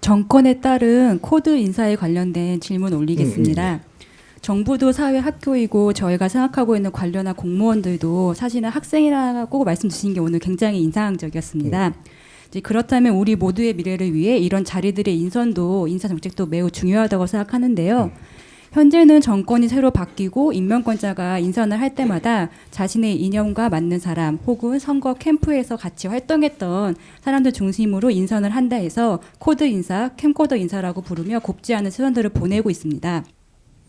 정권에 따른 코드 인사에 관련된 질문 올리겠습니다. 정부도 사회 학교이고 저희가 생각하고 있는 관련한 공무원들도 사실은 학생이라고 말씀 주신 게 오늘 굉장히 인상적이었습니다. 이제 그렇다면 우리 모두의 미래를 위해 이런 자리들의 인선도 인사 정책도 매우 중요하다고 생각하는데요. 현재는 정권이 새로 바뀌고 임명권자가 인선을 할 때마다 자신의 이념과 맞는 사람 혹은 선거 캠프에서 같이 활동했던 사람들 중심으로 인선을 한다 해서 코드 인사, 캠코더 인사라고 부르며 곱지 않은 시선들을 보내고 있습니다.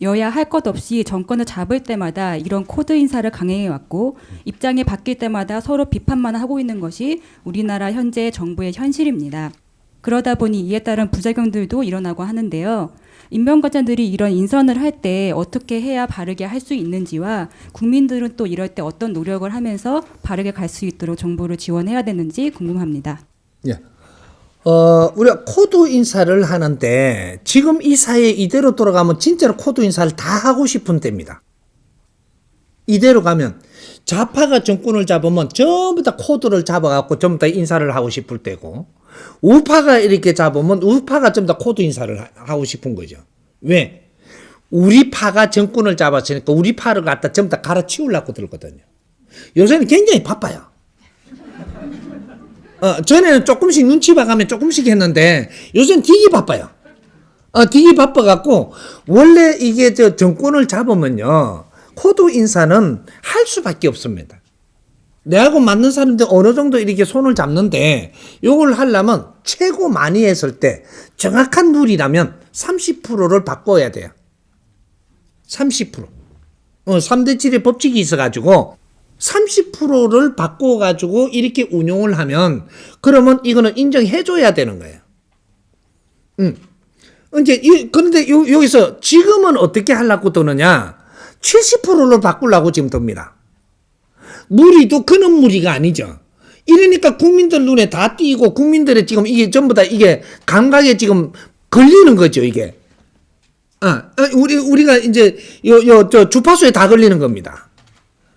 여야 할 것 없이 정권을 잡을 때마다 이런 코드 인사를 강행해 왔고 입장이 바뀔 때마다 서로 비판만 하고 있는 것이 우리나라 현재 정부의 현실입니다. 그러다 보니 이에 따른 부작용들도 일어나고 하는데요. 임명관자들이 이런 인선을 할 때 어떻게 해야 바르게 할 수 있는지와 국민들은 또 이럴 때 어떤 노력을 하면서 바르게 갈 수 있도록 정부를 지원해야 되는지 궁금합니다. 예. 어, 우리가 코드 인사를 하는데 지금 이 사회 이대로 돌아가면 진짜로 코드 인사를 다 하고 싶은 때입니다. 이대로 가면 좌파가 정권을 잡으면 전부 다 코드를 잡아갖고 전부 다 인사를 하고 싶을 때고 우파가 이렇게 잡으면 우파가 전부 다 코드 인사를 하- 하고 싶은 거죠. 왜? 우리 파가 정권을 잡았으니까 우리 파를 갖다 전부 다 갈아치우려고 들거든요. 요새는 굉장히 바빠요. 어, 전에는 조금씩 눈치 봐가면 조금씩 했는데 요새는 되게 바빠요. 어, 되게 바빠갖고 원래 이게 저 정권을 잡으면요 코드 인사는 할 수밖에 없습니다. 내하고 맞는 사람들 어느 정도 이렇게 손을 잡는데 요걸 하려면 최고 많이 했을 때 정확한 룰이라면 30%를 바꿔야 돼요. 30%. 어, 3대 7의 법칙이 있어가지고 30%를 바꿔가지고 이렇게 운용을 하면 그러면 이거는 인정해줘야 되는 거예요. 음. 이제 이, 그런데 요, 여기서 지금은 어떻게 하려고 드느냐? 70%를 바꾸려고 지금 듭니다. 무리도 그는 무리가 아니죠. 이러니까 국민들 눈에 다 띄고 국민들의 지금 이게 전부 다 이게 감각에 지금 걸리는 거죠, 이게. 아, 아, 우리, 우리가 이제 요, 요, 저 주파수에 다 걸리는 겁니다.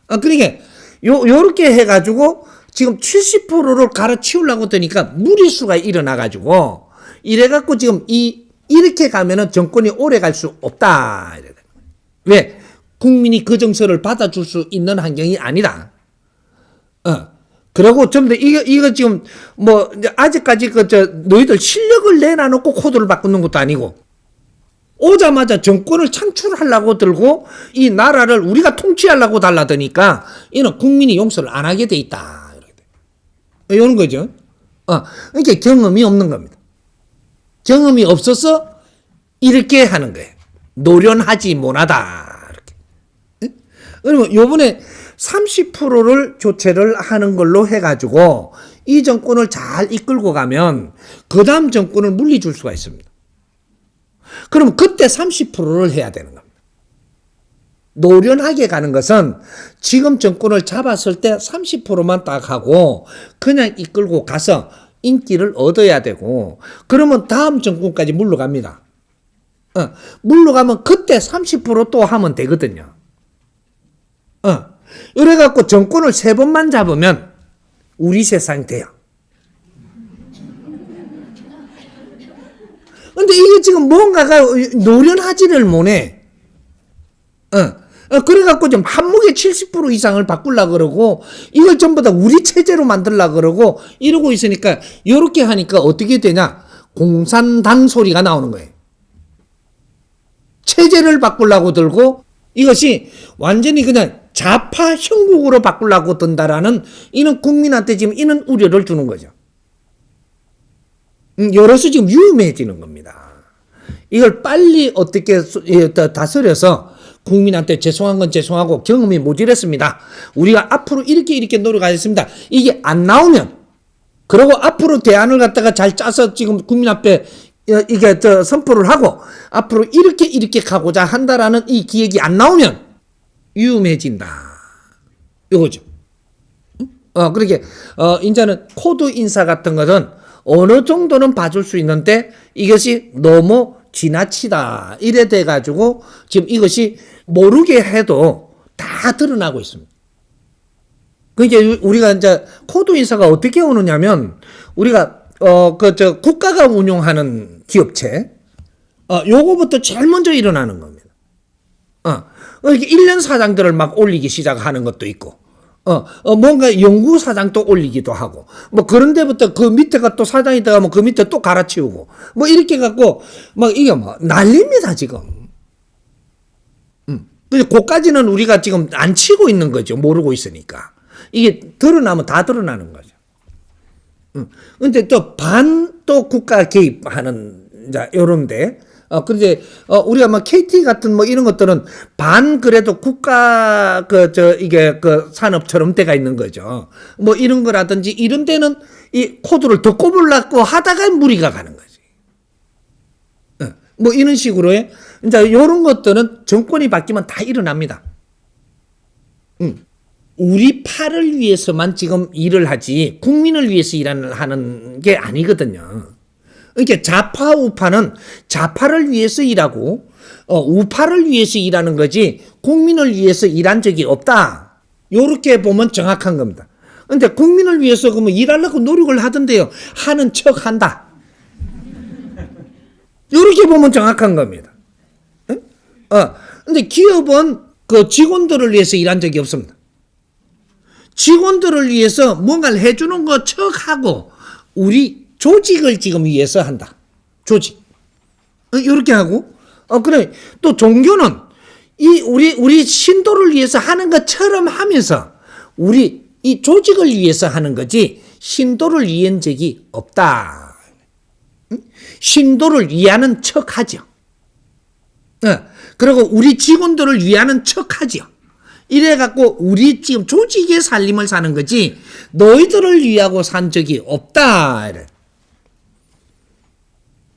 아, 그러니까 요, 요렇게 해가지고 지금 70%를 갈아치우려고 드니까 무리수가 일어나가지고 이래갖고 지금 이, 이렇게 가면은 정권이 오래 갈 수 없다. 왜? 국민이 그 정서를 받아줄 수 있는 환경이 아니다. 어. 그리고 다 이거, 이거 지금 뭐, 아직까지 그, 저, 너희들 실력을 내놔놓고 코드를 바꾸는 것도 아니고 오자마자 정권을 창출하려고 들고 이 나라를 우리가 통치하려고 달라드니까 이는 국민이 용서를 안 하게 돼 있다. 이런 거죠. 어, 이게 경험이 없는 겁니다. 경험이 없어서 이렇게 하는 거예요. 노련하지 못하다. 이렇게. 예? 그러면 요번에 30%를 교체를 하는 걸로 해가지고 이 정권을 잘 이끌고 가면 그 다음 정권을 물리줄 수가 있습니다. 그럼 그때 30%를 해야 되는 겁니다. 노련하게 가는 것은 지금 정권을 잡았을 때 30%만 딱 하고 그냥 이끌고 가서 인기를 얻어야 되고 그러면 다음 정권까지 물러갑니다. 어, 물러가면 그때 30%또 하면 되거든요. 어, 이래갖고 정권을 세 번만 잡으면 우리 세상 돼요. 근데 이게 지금 뭔가가 노련하지를 못해. 어. 어, 그래갖고 좀 한목에 70% 이상을 바꾸려 그러고 이걸 전부 다 우리 체제로 만들려 그러고 이러고 있으니까 이렇게 하니까 어떻게 되냐 공산당 소리가 나오는 거예요. 체제를 바꾸려고 들고 이것이 완전히 그냥 좌파 형국으로 바꾸려고 든다라는 이는 국민한테 지금 이는 우려를 주는 거죠. 음, 여러서 지금 위험해지는 겁니다. 이걸 빨리 어떻게 소- 예, 다- 다스려서 국민한테 죄송한 건 죄송하고 경험이 모자랐습니다. 우리가 앞으로 이렇게 이렇게 노력하겠습니다. 이게 안 나오면 그리고 앞으로 대안을 갖다가 잘 짜서 지금 국민 앞에 어, 이게 저 선포를 하고 앞으로 이렇게 이렇게 가고자 한다라는 이 기획이 안 나오면 위험해진다. 이거죠. 어, 그렇게, 어, 이제는 코드 인사 같은 것은 어느 정도는 봐줄 수 있는데 이것이 너무 지나치다. 이래 돼가지고 지금 이것이 모르게 해도 다 드러나고 있습니다. 그 이제 우리가 이제 코드 인사가 어떻게 오느냐면 우리가 어 그 저 국가가 운영하는 기업체. 어, 요거부터 제일 먼저 일어나는 겁니다. 어, 이렇게 1년 사장들을 막 올리기 시작하는 것도 있고, 어, 어, 뭔가 연구 사장도 올리기도 하고, 뭐 그런 데부터 그 밑에가 또 사장이 들어가면 그 밑에 또 갈아치우고, 뭐 이렇게 갖고, 막 이게 뭐 난립니다, 지금. 음. 근데 그까지는 우리가 지금 안 치고 있는 거죠. 모르고 있으니까. 이게 드러나면 다 드러나는 거죠. 음. 근데 또 반 또 국가 개입하는 자 요런데 어 근데 어 우리가 뭐 KT 같은 뭐 이런 것들은 반 그래도 국가 그 저 이게 그 산업처럼 돼가 있는 거죠. 뭐 이런 거라든지 이런 데는 이 코드를 더 꼽으려고 하다가 무리가 가는 거지. 어, 뭐 이런 식으로의 이제 요런 것들은 정권이 바뀌면 다 일어납니다. 음. 우리 팔을 위해서만 지금 일을 하지 국민을 위해서 일하는 하는 게 아니거든요. 그러니까 좌파 우파는 좌파를 위해서 일하고 어, 우파를 위해서 일하는 거지 국민을 위해서 일한 적이 없다. 요렇게 보면 정확한 겁니다. 근데 국민을 위해서 그러면 일하려고 노력을 하던데요. 하는 척 한다. 요렇게 보면 정확한 겁니다. 응? 어, 근데 기업은 그 직원들을 위해서 일한 적이 없습니다. 직원들을 위해서 뭔가를 해주는 것 척하고 우리 조직을 지금 위해서 한다. 조직. 어, 이렇게 하고 어 그래 또 종교는 이 우리 우리 신도를 위해서 하는 것처럼 하면서 우리 이 조직을 위해서 하는 거지 신도를 위한 적이 없다. 응? 신도를 위하는 척하죠. 어, 그리고 우리 직원들을 위하는 척하죠. 이래 갖고 우리 지금 조직의 살림을 사는 거지 너희들을 위하고 산 적이 없다. 이래.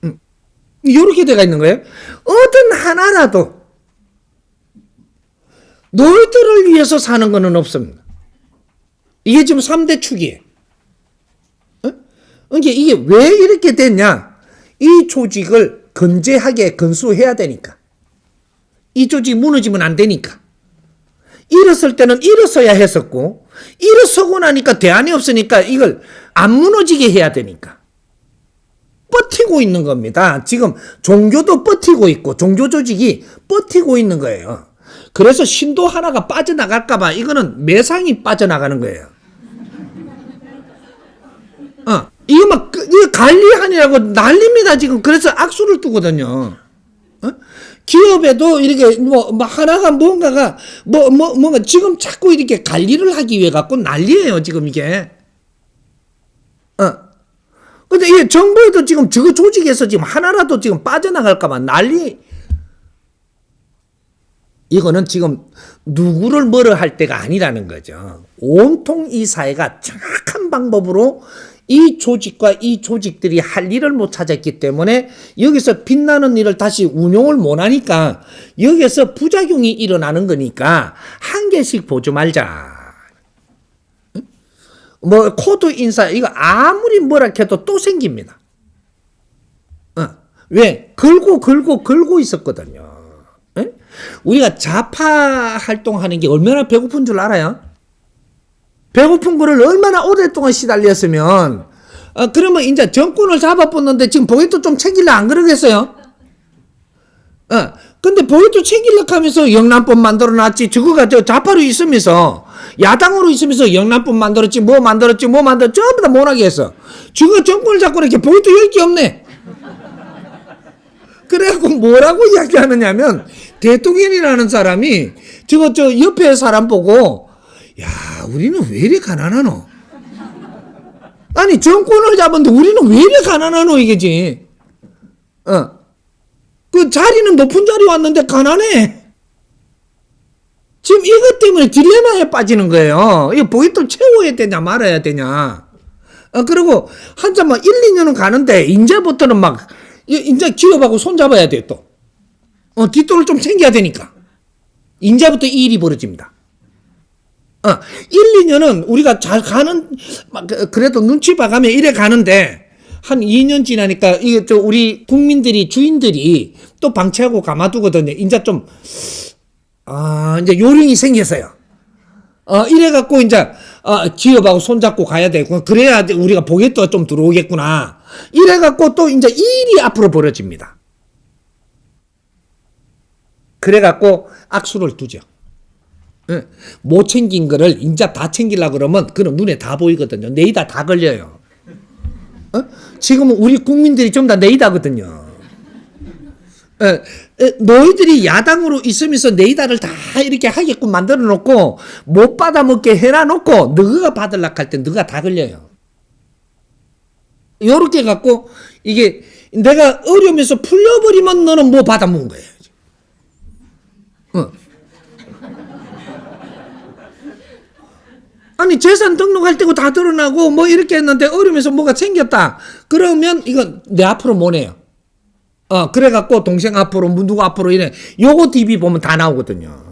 음, 이렇게 돼가 있는 거예요. 어떤 하나라도 너희들을 위해서 사는 거는 없습니다. 이게 지금 3대 축이에요. 어? 그러니까 이게 왜 이렇게 됐냐? 이 조직을 건재하게 건수해야 되니까. 이 조직이 무너지면 안 되니까. 일었을 때는 일었어야 했었고, 일어서고 나니까 대안이 없으니까 이걸 안 무너지게 해야 되니까. 버티고 있는 겁니다. 지금 종교도 버티고 있고, 종교 조직이 버티고 있는 거예요. 그래서 신도 하나가 빠져나갈까봐 이거는 매상이 빠져나가는 거예요. 어, 이거 막, 그- 관리하느라고 난립니다, 지금. 그래서 악수를 두거든요. 어? 기업에도 이렇게 뭐, 뭐 하나가 뭔가가 뭐, 뭐, 뭔가 지금 자꾸 이렇게 관리를 하기 위해 갖고 난리예요, 지금 이게. 어. 근데 이게 정부에도 지금 저 조직에서 지금 하나라도 지금 빠져나갈까봐 난리. 이거는 지금 누구를 뭐를 할 때가 아니라는 거죠. 온통 이 사회가 정확한 방법으로 이 조직과 이 조직들이 할 일을 못 찾았기 때문에 여기서 빛나는 일을 다시 운용을 못 하니까 여기서 부작용이 일어나는 거니까 한 개씩 보지 말자. 응? 뭐 코드 인사 이거 아무리 뭐라 해도 또 생깁니다. 어. 왜? 걸고 걸고 걸고 있었거든요. 예? 우리가 좌파 활동하는 게 얼마나 배고픈 줄 알아요? 배고픈 거를 얼마나 오랫동안 시달렸으면. 어, 그러면 이제 정권을 잡아봤는데 지금 보이도 좀 챙길라 안 그러겠어요? 어, 근데 보이도 챙길라 하면서 영남법 만들어 놨지. 저거가 저 좌파로 있으면서 야당으로 있으면서 영남법 만들었지 뭐 만들었지 뭐 만들었지 전부 다 못하게 했어. 저거 정권을 잡고 이렇게 보이도 열게 없네. 그래갖고 뭐라고 이야기하느냐면 대통령이라는 사람이 저거 저 옆에 사람 보고 야 우리는 왜 이리 가난하노? 아니 정권을 잡았는데 우리는 왜 이리 가난하노 이게지? 어. 그 자리는 높은 자리 왔는데 가난해. 지금 이것 때문에 딜레마에 빠지는 거예요. 이거 보이도 채워야 되냐 말아야 되냐. 어, 그리고 한참 막 1, 2년은 가는데 이제부터는 막 이- 이제 기업하고 손 잡아야 돼 또. 어, 뒷돈을 좀 챙겨야 되니까. 이제부터 이 일이 벌어집니다. 어, 1, 2년은 우리가 잘 가는, 막, 그- 그래도 눈치 봐가면 이래 가는데, 한 2년 지나니까, 이게 저 우리 국민들이, 주인들이 또 방치하고 가마두거든요. 이제 좀, 아, 이제 요령이 생겼어요. 어, 이래갖고, 이제, 어, 기업하고 손잡고 가야 되고 그래야 우리가 또좀 들어오겠구나. 이래갖고 또 이제 일이 앞으로 벌어집니다. 그래갖고 악수를 두죠. 예. 못 챙긴 거를 인자 다 챙기려 그러면 그는 눈에 다 보이거든요. 내이다 다 걸려요. 어? 지금은 우리 국민들이 좀 다 내이다거든요. 에, 에, 너희들이 야당으로 있으면서 내이다를 다 이렇게 하게끔 만들어 놓고 못 받아 먹게 해놔 놓고 너가 받을라 할때 너가 다 걸려요. 요렇게 갖고 이게 내가 어려우면서 풀려버리면 너는 뭐 받아 먹은 거예요. 어. 아니 재산 등록할 때고 다 드러나고 뭐 이렇게 했는데 어려우면서 뭐가 생겼다. 그러면 이건 내 앞으로 못 내요. 어, 그래갖고 동생 앞으로, 뭐 누구 앞으로 이래. 요거 TV 보면 다 나오거든요.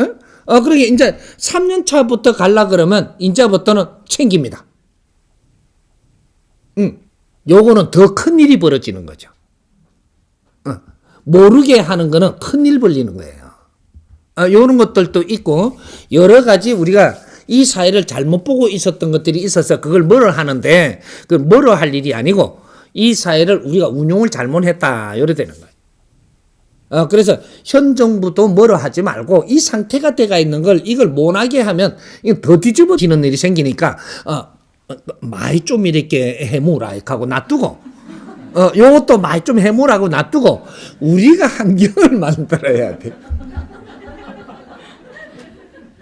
에? 어, 그러게 이제 3년 차부터 갈라 그러면 이제부터는 챙깁니다. 응. 요거는 더 큰 일이 벌어지는 거죠. 어, 모르게 하는 거는 큰 일 벌리는 거예요. 아, 요런 것들도 있고, 여러 가지 우리가 이 사회를 잘못 보고 있었던 것들이 있어서 그걸 뭐를 하는데, 그 뭐로 할 일이 아니고, 이 사회를 우리가 운용을 잘못했다. 이래 되는 거예요. 어, 그래서 현 정부도 뭐로 하지 말고 이 상태가 돼가 있는 걸 이걸 못하게 하면 더 뒤집어지는 일이 생기니까 어, 어, 많이 좀 이렇게 해무라 하고 놔두고 어, 요것도 많이 좀 해무라고 놔두고 우리가 환경을 만들어야 돼.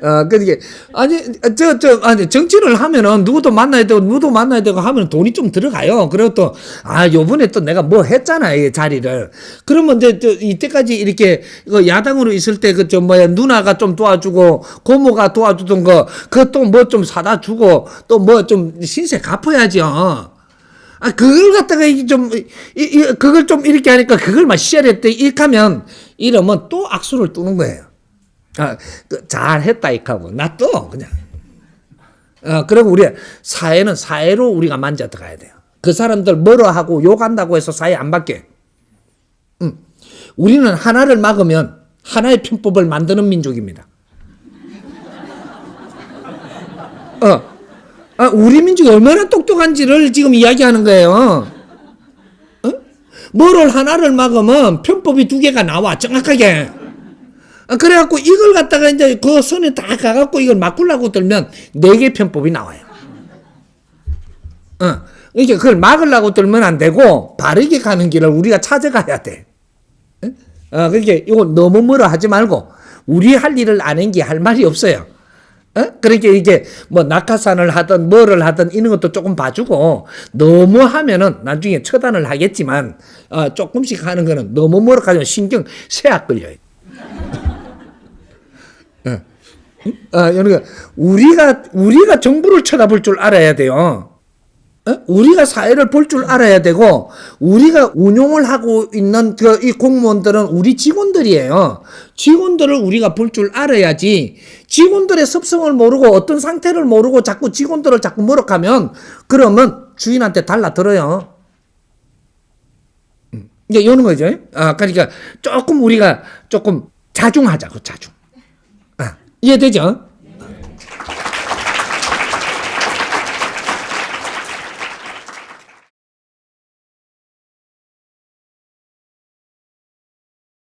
어, 그게 아니 저저 아니 정치를 하면은 누구도 만나야 되고 누구도 만나야 되고 하면 돈이 좀 들어가요. 그리고 또아 요번에 또 내가 뭐 했잖아 이 자리를. 그러면 이제 저 이때까지 이렇게 그 야당으로 있을 때 그 좀 뭐야 누나가 좀 도와주고 고모가 도와주던 거 그또 뭐좀 사다 주고 또 뭐 좀 신세 갚아야죠. 아, 그걸 갖다가 이게 좀, 이, 이, 그걸 좀 이렇게 하니까 그걸 막 시절했대. 이렇게 하면 이러면 또 악수를 두는 거예요. 아, 그 잘했다 이하고 놔둬 그냥. 어, 그리고 우리 사회는 사회로 우리가 만져 들어가야 돼요. 그 사람들 뭐로 하고 욕한다고 해서 사회 안 받게. 음. 우리는 하나를 막으면 하나의 편법을 만드는 민족입니다. 어. 아, 우리 민족이 얼마나 똑똑한지를 지금 이야기하는 거예요. 어? 뭐를 하나를 막으면 편법이 두 개가 나와 정확하게. 아, 그래갖고 이걸 갖다가 이제 그 선에 다 가갖고 이걸 바꾸려고 들면 네 개 편법이 나와요. 어. 이게 그걸 막으려고 들면 안 되고 바르게 가는 길을 우리가 찾아가야 돼. 어? 어, 그러니까 이거 너무 뭐라 하지 말고 우리 할 일을 안한게할 말이 없어요. 어? 그러니까 이게 뭐 낙하산을 하든 뭐를 하든 이런 것도 조금 봐주고 너무 하면은 나중에 처단을 하겠지만 어, 조금씩 하는 거는 너무 뭐라 하면 신경 쇠약 걸려요. 아, 그러니까 우리가 우리가 정부를 쳐다볼 줄 알아야 돼요. 어? 우리가 사회를 볼 줄 알아야 되고 우리가 운용을 하고 있는 그 이 공무원들은 우리 직원들이에요. 직원들을 우리가 볼 줄 알아야지. 직원들의 습성을 모르고 어떤 상태를 모르고 자꾸 직원들을 자꾸 모욕하면 그러면 주인한테 달라들어요. 음, 이제 이런 거죠. 아, 그러니까 조금 우리가 조금 자중하자고 자중. 아, 이해되죠?